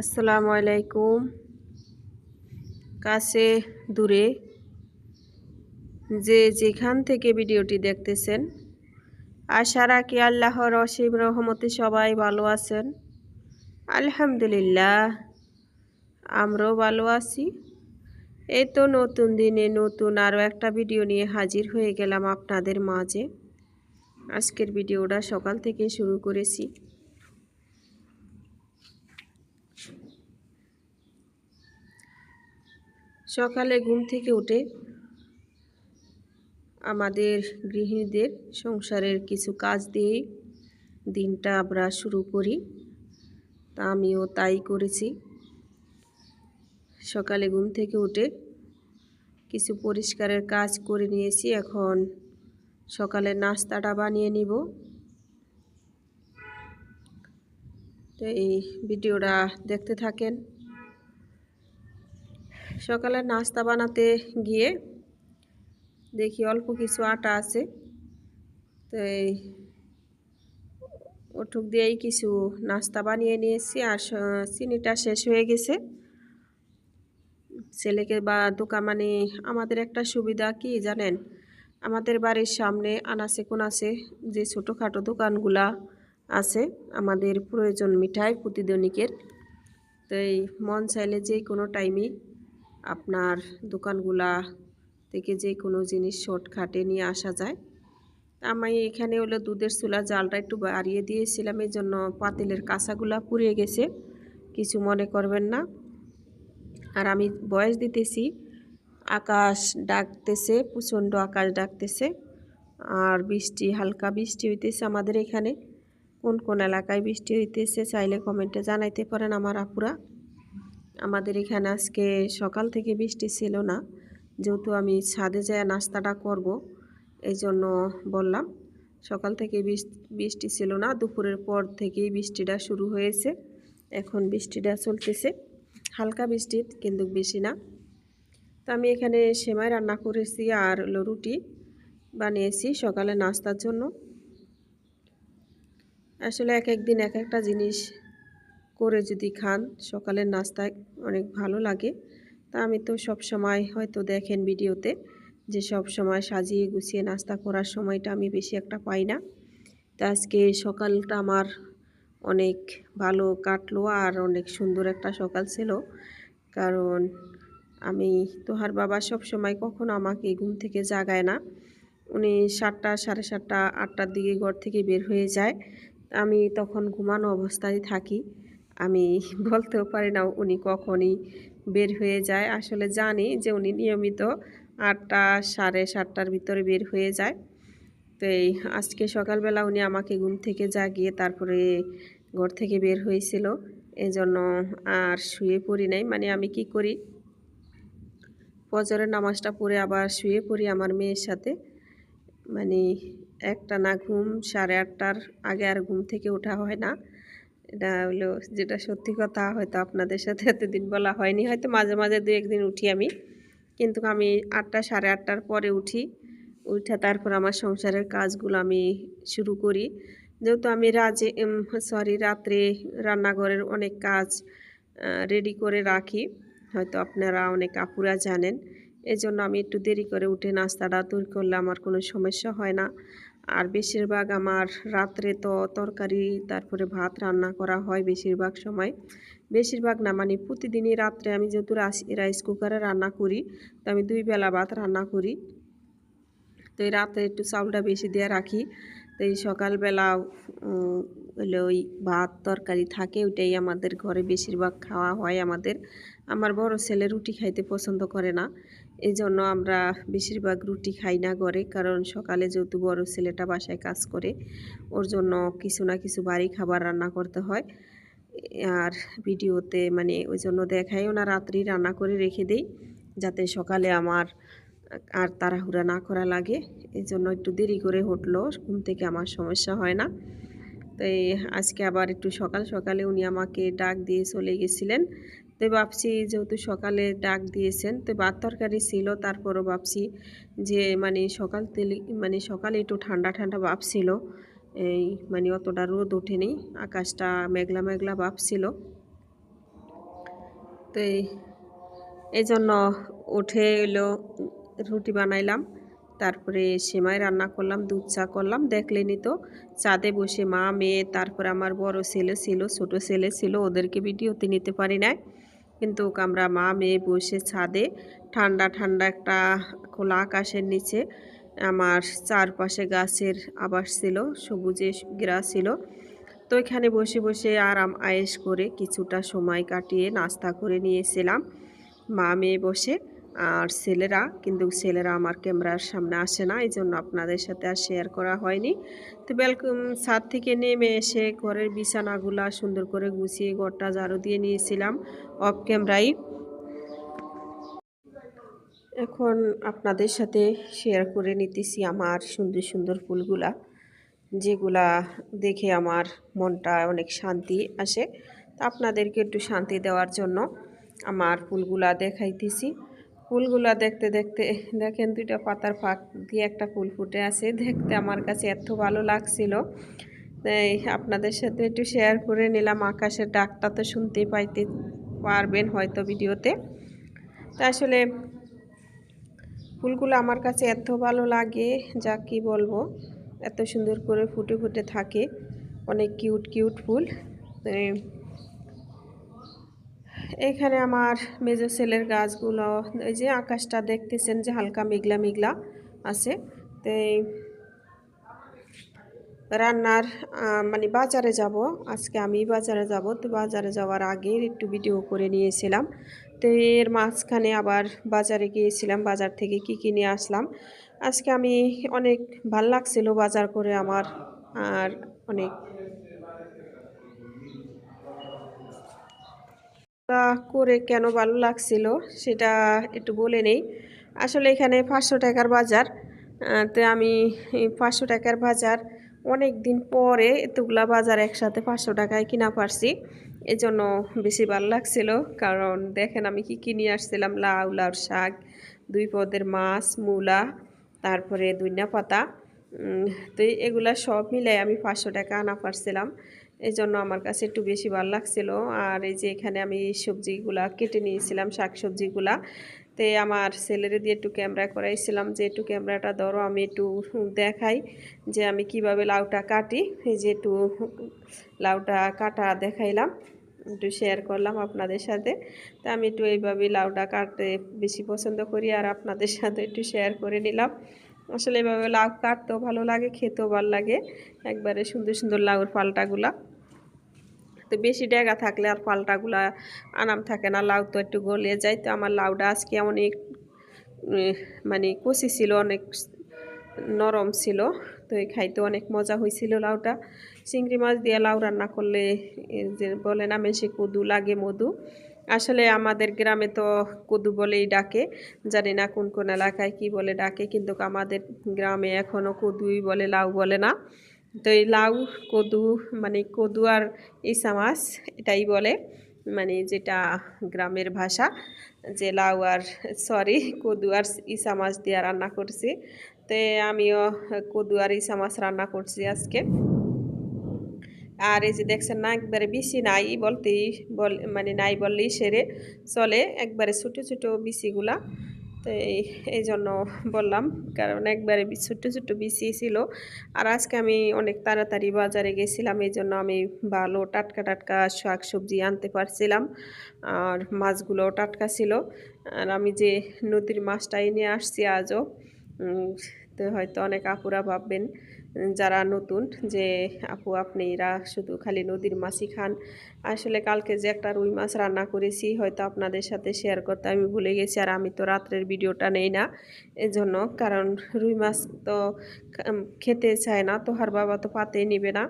আসসালামু আলাইকুম। কাছে দূরে যে যেখান থেকে ভিডিওটি দেখতেছেন, আশা রাখি আল্লাহর অসীম রহমতে সবাই ভালো আছেন। আলহামদুলিল্লাহ, আমরাও ভালো আছি। এই তো নতুন দিনে নতুন আরও একটা ভিডিও নিয়ে হাজির হয়ে গেলাম আপনাদের মাঝে। আজকের ভিডিওটা সকাল থেকে শুরু করেছি। সকালে ঘুম থেকে উঠে আমাদের গৃহিণীদের সংসারের কিছু কাজ দিয়েই দিনটা আমরা শুরু করি। তা আমিও তাই করেছি। সকালে ঘুম থেকে উঠে কিছু পরিষ্কারের কাজ করে নিয়েছি। এখন সকালে নাস্তাটা বানিয়ে নিব। তো এই ভিডিওটা দেখতে থাকেন। সকালে নাস্তা বানাতে গিয়ে দেখি অল্প কিছু আটা আছে। তো এই ওটুক দিয়েই কিছু নাস্তা বানিয়ে নিয়েছি আর চিনিটা শেষ হয়ে গেছে। ছেলেকে বা দোকান মানে আমাদের একটা সুবিধা কি জানেন? আমাদের বাড়ির সামনে আনাসে কোনাসে যে ছোটোখাটো দোকানগুলা আছে, আমাদের প্রয়োজন মিঠাই প্রতিদৈনিকের। তো এই মন চাইলে যে কোনো টাইমে আপনার দোকানগুলা থেকে যে কোনো জিনিস শর্টকাটে নিয়ে আসা যায়। আমি এখানে হলো দুধের চুলা জালটা একটু বাড়িয়ে দিয়েছিলাম এই জন্য পাতিলের কাঁচাগুলা পুড়িয়ে গেছে, কিছু মনে করবেন না। আর আমি বয়স দিতেছি, আকাশ ডাকতেছে, প্রচণ্ড আকাশ ডাকতেছে, আর বৃষ্টি, হালকা বৃষ্টি হইতেছে আমাদের এখানে। কোন কোন এলাকায় বৃষ্টি হইতেছে চাইলে কমেন্টে জানাইতে পারেন আমার আপুরা। আমাদের এখানে আজকে সকাল থেকে বৃষ্টি ছিল না। যেহেতু আমি ছাদে যায় নাস্তাটা করব, এই জন্য বললাম সকাল থেকে বৃষ্টি ছিল না, দুপুরের পর থেকেই বৃষ্টিটা শুরু হয়েছে। এখন বৃষ্টিটা চলতেছে। হালকা বৃষ্টি, কিন্তু বেশি না। তো আমি এখানে সেমাই রান্না করেছি আর রুটি বানিয়েছি সকালে নাস্তার জন্য। আসলে এক এক দিন এক একটা জিনিস করে যদি খান, সকালের নাস্তায় অনেক ভালো লাগে। তা আমি তো সব সময় হয়তো দেখেন ভিডিওতে যে সব সময় সাজিয়ে গুছিয়ে নাস্তা করার সময়টা আমি বেশি একটা পাই না। তা আজকে সকালটা আমার অনেক ভালো কাটলো আর অনেক সুন্দর একটা সকাল ছিল। কারণ আমি তোহার বাবা সব সময় কখনো আমাকে ঘুম থেকে জাগায় না। উনি সাতটা, সাড়ে সাতটা, আটটার দিকে ঘর থেকে বের হয়ে যায়। আমি তখন ঘুমানো অবস্থায় থাকি। আমি বলতেও পারি না উনি কখনই বের হয়ে যায়। আসলে জানি যে উনি নিয়মিত আটটা, সাড়ে সাতটার ভিতরে বের হয়ে যায়। তো এই আজকে সকালবেলা উনি আমাকে ঘুম থেকে জাগিয়ে তারপরে ঘর থেকে বের হয়েছিল। এই জন্য আর শুয়ে পড়ি নাই। মানে আমি কি করি? ফজরের নামাজটা পড়ে আবার শুয়ে পড়ি আমার মেয়ের সাথে। মানে একটা না ঘুম সাড়ে আটটার আগে আর ঘুম থেকে ওঠা হয় না। এটা হলো যেটা সত্যি কথা, হয়তো আপনাদের সাথে এতদিন বলা হয়নি, হয়তো মাঝে মাঝে দু একদিন উঠি আমি। কিন্তু আমি আটটা, সাড়ে আটটার পরে উঠি, উঠে তারপর আমার সংসারের কাজগুলো আমি শুরু করি। যেহেতু আমি রাজে সরি রাত্রে রান্নাঘরের অনেক কাজ রেডি করে রাখি, হয়তো আপনারা অনেক আপুরা জানেন। এজন্য আমি একটু দেরি করে উঠে নাস্তাটা তৈরি করলে আমার কোনো সমস্যা হয় না। আর বেশিরভাগ আমার রাত্রে তো তরকারি, তারপরে ভাত রান্না করা হয় বেশিরভাগ সময়। বেশিরভাগ না মানে প্রতিদিনই রাত্রে আমি যেহেতু রাইস কুকারে রান্না করি, তো আমি দুই বেলা ভাত রান্না করি। তো এই রাতে একটু চাউলটা বেশি দিয়ে রাখি। তো এই সকালবেলা হলে ওই ভাত তরকারি থাকে, ওইটাই আমাদের ঘরে বেশিরভাগ খাওয়া হয় আমাদের। আমার বড় ছেলে রুটি খাইতে পছন্দ করে না। এই জন্য আমরা বেশিরভাগ রুটি খাই না ঘরে, কারণ সকালে যেহেতু বড় ছেলেটা বাসায় কাজ করে, ওর জন্য কিছু না কিছু বাড়ি খাবার রান্না করতে হয়। আর ভিডিওতে মানে ওই জন্য দেখাইও না রাত্রি রান্না করে রেখে দেই, যাতে সকালে আমার আর তাড়াহুড়া না করা লাগে। এই জন্য একটু দেরি করে উঠল, ঘুম থেকে আমার সমস্যা হয় না। তো আজকে আবার একটু সকাল সকালে উনি আমাকে ডাক দিয়ে চলে গেছিলেন। তো ভাবছি যেহেতু সকালে ডাক দিয়েছেন, তো ভাত তরকারি ছিল, তারপরও ভাবছি যে মানে সকাল তেলে মানে সকালে একটু ঠান্ডা ঠান্ডা ভাব ছিল। এই মানে অতটা রোদ ওঠেনি, আকাশটা মেঘলা মেঘলা ভাব ছিল। তো এই জন্য উঠে এলো, রুটি বানাইলাম, তারপরে সেমাই রান্না করলাম, দুধ চা করলাম দেখলেনি তো চাঁদে বসে মা, মেয়ে, তারপরে আমার বড় ছেলে ছিল, ছোট ছেলে ছিল, ওদেরকে ভিডিওতে নিতে পারি নাই। কিন্তু আমরা মা মেয়ে বসে ছাদে ঠান্ডা ঠান্ডা একটা খোলা আকাশের নিচে আমার চারপাশে গাছের আবাস ছিল, সবুজে ঘেরা ছিল। তো এখানে বসে বসে আরাম আয়েস করে কিছুটা সময় কাটিয়ে নাস্তা করে নিয়েছিলাম। মা মেয়ে বসে আর ছেলেরা, কিন্তু ছেলেরা আমার ক্যামেরার সামনে আসে না এই জন্য আপনাদের সাথে আর শেয়ার করা হয়নি। তো বেলকম ছাদ থেকে নেমে এসে ঘরের বিছানাগুলা সুন্দর করে গুছিয়ে ঘরটা ঝাড়ু দিয়ে নিয়েছিলাম অফ ক্যামেরাই এখন আপনাদের সাথে শেয়ার করে নিতেছি আমার সুন্দর সুন্দর ফুলগুলা, যেগুলা দেখে আমার মনটা অনেক শান্তি আসে। তা আপনাদেরকে একটু শান্তি দেওয়ার জন্য আমার ফুলগুলা দেখাইতেছি। ফুলগুলা দেখতে দেখতে, দেখেন দুইটা পাতার ফাঁক দিয়ে একটা ফুল ফুটে আছে। দেখতে আমার কাছে এত ভালো লাগছিল। তাই আপনাদের সাথে একটু শেয়ার করে নিলাম, আকাশের ডাকটা তো শুনতেই পাইতে পারবেন হয়তো ভিডিওতে। তা আসলে ফুলগুলো আমার কাছে এত ভালো লাগে, যা কি বলব, এত সুন্দর করে ফুটে ফুটে থাকে। অনেক কিউট কিউট ফুল। এখানে আমার মেজো ছেলের গাছগুলো, এই যে আকাশটা দেখতেছেন যে হালকা মেঘলা মেঘলা আছে। তো রান্নার মানে বাজারে যাব, আজকে আমি বাজারে যাব। তো বাজারে যাওয়ার আগে একটু ভিডিও করে নিয়েছিলাম। তো এর মাঝখানে আবার বাজারে গিয়েছিলাম, বাজার থেকে কি কিনে আসলাম। আজকে আমি অনেক ভালো লাগছিল বাজার করে আমার, আর অনেক করে কেন ভালো লাগছিল সেটা একটু বলে নেই। আসলে এখানে পাঁচশো টাকার বাজার তো আমি পাঁচশো টাকার বাজার অনেক দিন পরে এতগুলা বাজার একসাথে পাঁচশো টাকায় কিনা পারছি। এই জন্য বেশি ভালো লাগছিল, কারণ দেখেন আমি কি কিনে আসছিলাম, লাউ, লাউর শাক, দুই পদের মাছ, মূলা, তারপরে দুইনা পাতা। তো এগুলা সব মিলাই আমি পাঁচশো টাকা আনা পারছিলাম। এই জন্য আমার কাছে একটু বেশি ভালো লাগছিল। আর এই যে এখানে আমি সবজিগুলা কেটে নিয়েছিলাম শাক সবজিগুলা তে আমার ছেলেরে দিয়ে একটু ক্যামেরা করাইছিলাম যে, একটু ক্যামেরাটা ধরো, আমি একটু দেখাই যে আমি কীভাবে লাউটা কাটি। এই যে একটু লাউটা কাটা দেখাইলাম, একটু শেয়ার করলাম আপনাদের সাথে। তা আমি একটু এইভাবে লাউটা কাটতে বেশি পছন্দ করি, আর আপনাদের সাথে একটু শেয়ার করে নিলাম। আসলে এভাবে লাউ কাটতেও ভালো লাগে, খেতেও ভালো লাগে। একবারে সুন্দর সুন্দর লাউর পাল্টাগুলা। তো বেশি ডেগা থাকলে আর পাল্টাগুলা আনাম থাকে না, লাউ তো একটু গলিয়ে যায়। তো আমার লাউটা আজকে অনেক মানে কষি ছিল, অনেক নরম ছিল। তো এই খাইতে অনেক মজা হয়েছিল লাউটা। চিংড়ি মাছ দিয়ে লাউ রান্না করলে যে বলে না মেশে কদু লাগে মধু। আসলে আমাদের গ্রামে তো কদু বলেই ডাকে। জানি না কোন কোন এলাকায় কি বলে ডাকে, কিন্তু আমাদের গ্রামে এখনও কদুই বলে, লাউ বলে না। তো এই লাউ, কদু মানে কদু আর ইসা মাছ এটাই বলে মানে যেটা গ্রামের ভাষা। যে লাউ আর সরি কদু আর ইসা মাছ দিয়ে রান্না করছি। তো আমিও কদু আর ইসা মাছ রান্না করছি আজকে। আর এই যে দেখছেন না, একবারে বেশি নাই বলতেই বল মানে নাই বললেই সেরে চলে একবারে ছোটো ছোটো বিচিগুলা তো এই জন্য বললাম, কারণ একবারে ছোট্ট ছোট্ট বিচি ছিল। আর আজকে আমি অনেক তাড়াতাড়ি বাজারে গেছিলাম, এই জন্য আমি ভালো টাটকা টাটকা শাক সবজি আনতে পারছিলাম। আর মাছগুলো টাটকা ছিল। আর আমি যে নদীর মাছটা এনে আসছি আজও তো হয়তো অনেক আপুরা ভাববেন যারা নতুন যে, আপু, আপনি এরা শুধু খালি নদীর মাছই খান। আসলে কালকে যে একটা রুই মাছ রান্না করেছি, হয়তো আপনাদের সাথে শেয়ার করতে আমি ভুলে গেছি আর আমি তো রাত্রের ভিডিওটা নেই না। এজন্য কারণ রুই মাছ তো খেতে চায় না, তো হার বাবা তো পাতেই নিবে না।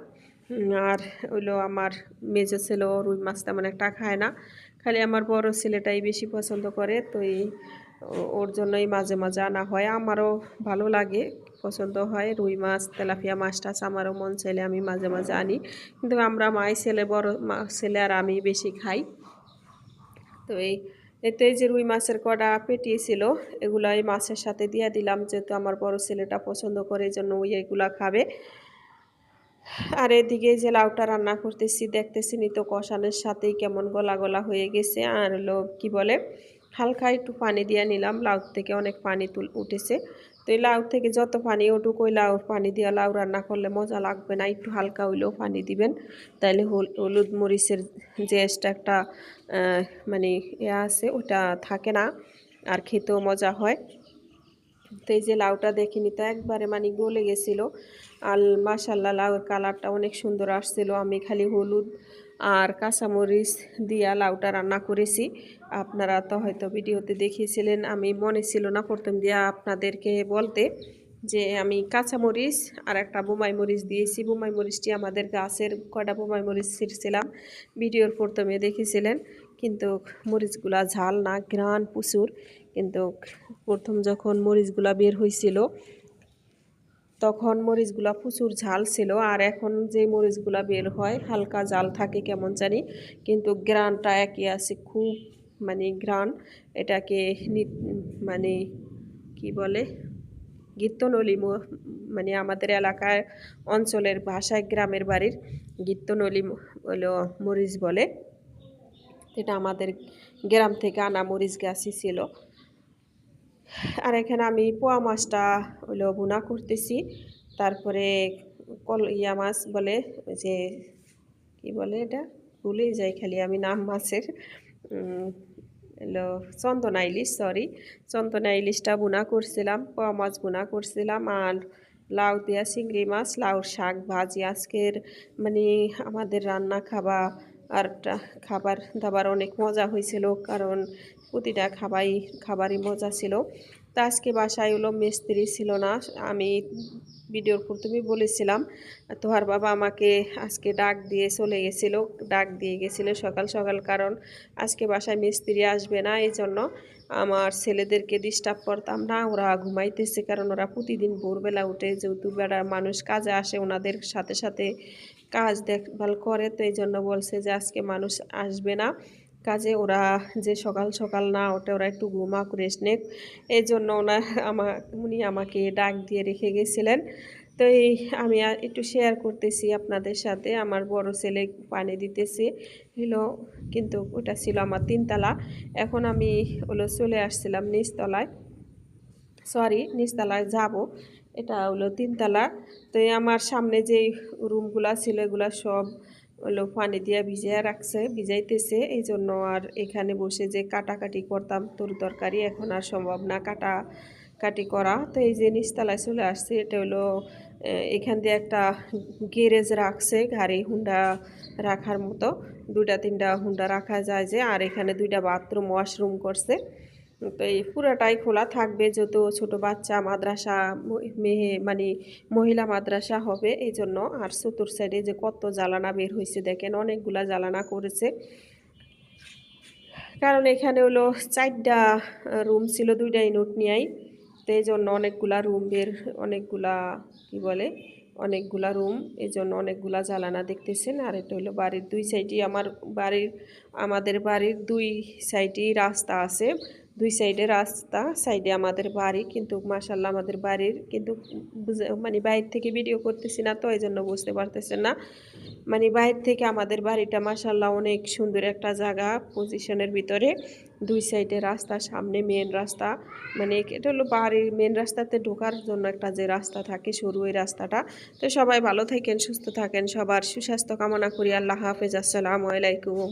আর ওইলো আমার মেজো ছেলেও রুই মাছ তেমন একটা খায় না। খালি আমার বড় ছেলেটাই বেশি পছন্দ করে, তো এই ওর জন্যই মাঝে মাঝে আনা হয়। আমারও ভালো লাগে। পছন্দ হয়, রুই মাছ, তেলাপিয়া মাছ টাছ আমারও মন ছেলে আমি মাঝে মাঝে আনি। কিন্তু আমরা মাই ছেলে, বড় ছেলে আর আমি বেশি খাই। তো এই, এতে যে রুই মাছের কটা পেটিয়েছিল এগুলো এই মাছের সাথে দিয়ে দিলাম, যেহেতু আমার বড় ছেলেটা পছন্দ করে, এই জন্য ওই এগুলা খাবে। আর এদিকে যে লাউটা রান্না করতেছি দেখতেছি নি তো কষানোর সাথেই কেমন গলা গলা হয়ে গেছে, আর হলো কি বলে হালকা একটু পানি দিয়ে নিলাম, লাউ থেকে অনেক পানি তুল উঠেছে। তো এই লাউ থেকে যত পানি উঠুক, ওই লাউ পানি দিয়ে লাউ রান্না করলে মজা লাগবে না, একটু হালকা হইলেও পানি দিবেন। তাইলে হলুদ মরিচের যে একটা মানে এ আছে, ওটা থাকে না, আর খেতেও মজা হয়। তো এই যে লাউটা দেখিনি তো একবারে মানে গলে গেছিল। আর মাসাল্লাহ লাউর কালারটা অনেক সুন্দর আসছিল। আমি খালি হলুদ আর কাঁচামরিচ দিয়া লাউটা রান্না করেছি। আপনারা তো হয়তো ভিডিওতে দেখিয়েছিলেন, আমি মনে ছিল না প্রথম দিয়া আপনাদেরকে বলতে যে আমি কাঁচামরিচ আর একটা বোমাই মরিচ দিয়েছি। বোমাই মরিচটি আমাদের গাছের কয়টা বোমাই মরিচ ছিঁড়ছিলাম, ভিডিওর প্রথমে দেখেছিলেন কিন্তু মরিচগুলা ঝাল না গ্রান প্রচুর। কিন্তু প্রথম যখন মরিচগুলা বের হয়েছিল তখন মরিচগুলা প্রচুর ঝাল ছিল আর এখন যে মরিচগুলা বের হয়, হালকা জাল থাকে কেমন জানি, কিন্তু গ্রানটা একই আছে, খুব মানে গ্রান। এটাকে মানে কি বলে? গীত্যনলি মানে আমাদের এলাকায়, অঞ্চলের ভাষায় গ্রামের বাড়ির গীত্যনলি হলো মরিচ বলে। এটা আমাদের গ্রাম থেকে আনা মরিচ গাছই ছিল। আর এখানে আমি পোয়া মাছটা হলো বোনা করতেছি। তারপরে কল, ইয়া মাছ বলে যে, কি বলে এটা? ভুলে যাই খালি আমি নাম মাছের। হলো চন্দনা ইলিশ সরি চন্দনা ইলিশটা বোনা করছিলাম, পোয়া মাছ বোনা করছিলাম আর লাউ দেওয়া চিংড়ি মাছ লাউর শাক ভাজি। আজকের মানে আমাদের রান্না খাবা আর খাবার দাবার অনেক মজা হয়েছিল, কারণ প্রতিটা খাবাই, খাবারই মজা ছিল। তো আজকে বাসায় হলো মিস্ত্রি ছিল না। আমি ভিডিওর প্রথমে বলেছিলাম, তোহার বাবা আমাকে আজকে ডাক দিয়ে চলে গেছিল, ডাক দিয়ে গেছিল সকাল সকাল কারণ আজকে বাসায় মিস্ত্রি আসবে না এই জন্য আমার ছেলেদেরকে ডিস্টার্ব করতাম না, ওরা ঘুমাইতেছে কারণ ওরা প্রতিদিন ভোরবেলা উঠে যেহেতু বেড়া মানুষ, কাজে আসে ওনাদের সাথে সাথে কাজ দেখভাল করে, তো এই জন্য বলছে যে আজকে মানুষ আসবে না। কাজে ওরা যে সকাল সকাল না ওঠে, ওরা একটু ঘুমাক রেস্ট নেক। এই জন্য ওনার আমার উনি আমাকে ডাক দিয়ে রেখে গেছিলেন। তো এই আমি একটু শেয়ার করতেছি আপনাদের সাথে। আমার বড় ছেলে পানি দিতেছে। হলো কিন্তু ওটা ছিল আমার তিনতলা। এখন আমি হলো চলে আসছিলাম নিচতলায়। সরি নিচতলায় যাব। এটা হলো তিনতলা। তো আমার সামনে যে রুমগুলা ছিল, এগুলা সব হলো পানি দিয়া ভিজিয়ে রাখছে, ভিজাইতেছে। এই জন্য আর এখানে বসে যে কাটাকাটি করতাম, তোর তরকারি এখন আর সম্ভব না কাটা কাটি করা। তো এই যে নিচতলায় চলে আসছে, এটা হলো এখান দিয়ে একটা গ্যারেজ রাখছে, গাড়ি হুন্ডা রাখার মতো। দুইটা, তিনটা হুন্ডা রাখা যায় যে, আর এখানে দুইটা বাথরুম, ওয়াশরুম করছে। তো এই পুরাটাই খোলা থাকবে যত ছোট বাচ্চা মাদ্রাসা মেয়ে মানে মহিলা মাদ্রাসা হবে এই জন্য আর চতুর সাইডে যে কত জ্বালানা বের হয়েছে দেখেন, অনেকগুলা জ্বালানা করেছে। কারণ এখানে হলো চারটা রুম ছিল দুইটাই নোট নিয়েই। তো এই জন্য অনেকগুলা রুম বের, অনেকগুলা, কি বলে, অনেকগুলা রুম এই জন্য অনেকগুলা জ্বালানা দেখতেছেন। আর এটা হলো বাড়ির দুই সাইডই আমার বাড়ির, আমাদের বাড়ির দুই সাইডেই রাস্তা আছে। দুই সাইডে রাস্তা, সাইডে আমাদের বাড়ি, কিন্তু মাসাল্লাহ আমাদের বাড়ির কিন্তু মানে বাইরে থেকে ভিডিও করতেছি না তো এই জন্য বুঝতে পারতেছেন না। মানে বাইরে থেকে আমাদের বাড়িটা মাসাল্লাহ অনেক সুন্দর একটা জায়গা পজিশনের ভিতরে। দুই সাইডে রাস্তা, সামনে মেন রাস্তা। মানে এটা হলো বাড়ির মেন রাস্তাতে ঢোকার জন্য একটা যে রাস্তা থাকে সরু ওই রাস্তাটা। তো সবাই ভালো থাকেন, সুস্থ থাকেন, সবার সুস্বাস্থ্য কামনা করি। আল্লাহ হাফেজ। আসসালামু আলাইকুম।